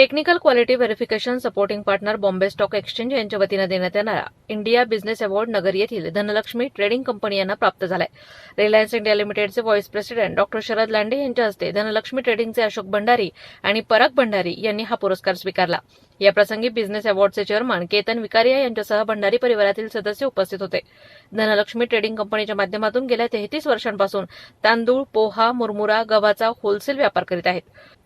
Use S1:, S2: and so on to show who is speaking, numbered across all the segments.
S1: Technical quality verification supporting partner Bombay stock exchange यांच्या वतीनं देण्यात येणारा इंडिया बिझनेस अवॉर्ड नगर येथील धनलक्ष्मी ट्रेडिंग कंपनी यांना प्राप्त झालाय. रिलायन्स इंडिया लिमिटेडचे vice president doctor Sharad Lande यांच्या हस्ते धनलक्ष्मी ट्रेडिंगचे अशोक भंडारी आणि पराग भंडारी यांनी हा पुरस्कार स्वीकारला. या प्रसंगी बिझनेस अवॉर्डचे चेअरमन केतन विकारिया यांच्यासह भंडारी परिवारातील सदस्य उपस्थित होते. धनलक्ष्मी ट्रेडिंग कंपनीच्या माध्यमातून गेल्या तेहतीस वर्षांपासून तांदूळ पोहा मुरमुरा गव्हाचा होलसेल व्यापार करीत आहेत.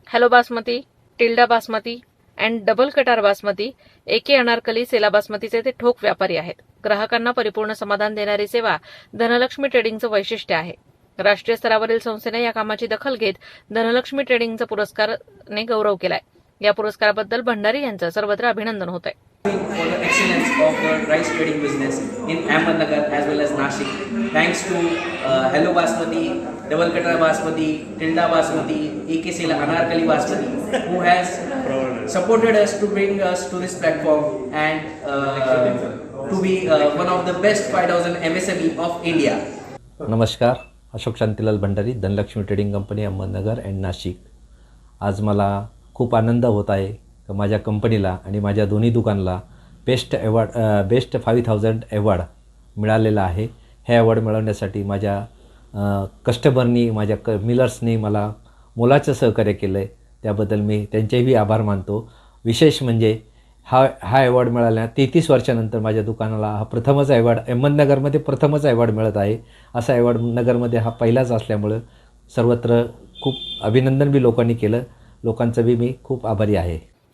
S1: Hello basmati. Tilda basmati and double कटार बासमती एके अनारकली सेला बासमतीचे ते ठोक व्यापारी आहेत. ग्राहकांना परिपूर्ण समाधान देणारी सेवा धनलक्ष्मी ट्रेडिंगचं वैशिष्ट्य आहे. राष्ट्रीय स्तरावरील संस्थेने या कामाची दखल घेत धनलक्ष्मी ट्रेडिंगचा पुरस्कारने गौरव केलाय. या पुरस्काराबद्दल भंडारी यांचं सर्वत्र अभिनंदन होत आहे
S2: for the excellence of the rice trading business in Ahmednagar as well as Nashik. Thanks to uh, Hello Basmati, Double Cutter Basmati, Tilda Basmati, AK Sela Anarkali Basmati, who has supported us to bring us to this platform and uh, to be uh, one of the best 5000 MSME of India.
S3: नमस्कार Ashok Shantilal Bhandari Dhanlaxmi trading company Ahmednagar and Nashik आज मला खूप आनंद होत आहे माझ्या कंपनीला आणि माझ्या दोन्ही दुकानला best award best five thousand award मिळालेला आहे. हे अवॉर्ड मिळवण्यासाठी माझ्या कस्टमरनी माझ्या क मिलर्सनी मला मोलाचं सहकार्य केलं आहे त्याबद्दल मी त्यांचेही आभार मानतो. विशेष म्हणजे हा हा अवॉर्ड मिळाल्या तेहतीस वर्षानंतर माझ्या दुकानाला हा प्रथमच अवॉर्ड अहमदनगरमध्ये प्रथमच अवॉर्ड मिळत आहे. असा अवॉर्ड नगरमध्ये हा पहिलाच असल्यामुळं सर्वत्र खूप अभिनंदन बी लोकांनी केलं. लोकांचं बी मी खूप आभारी आहे.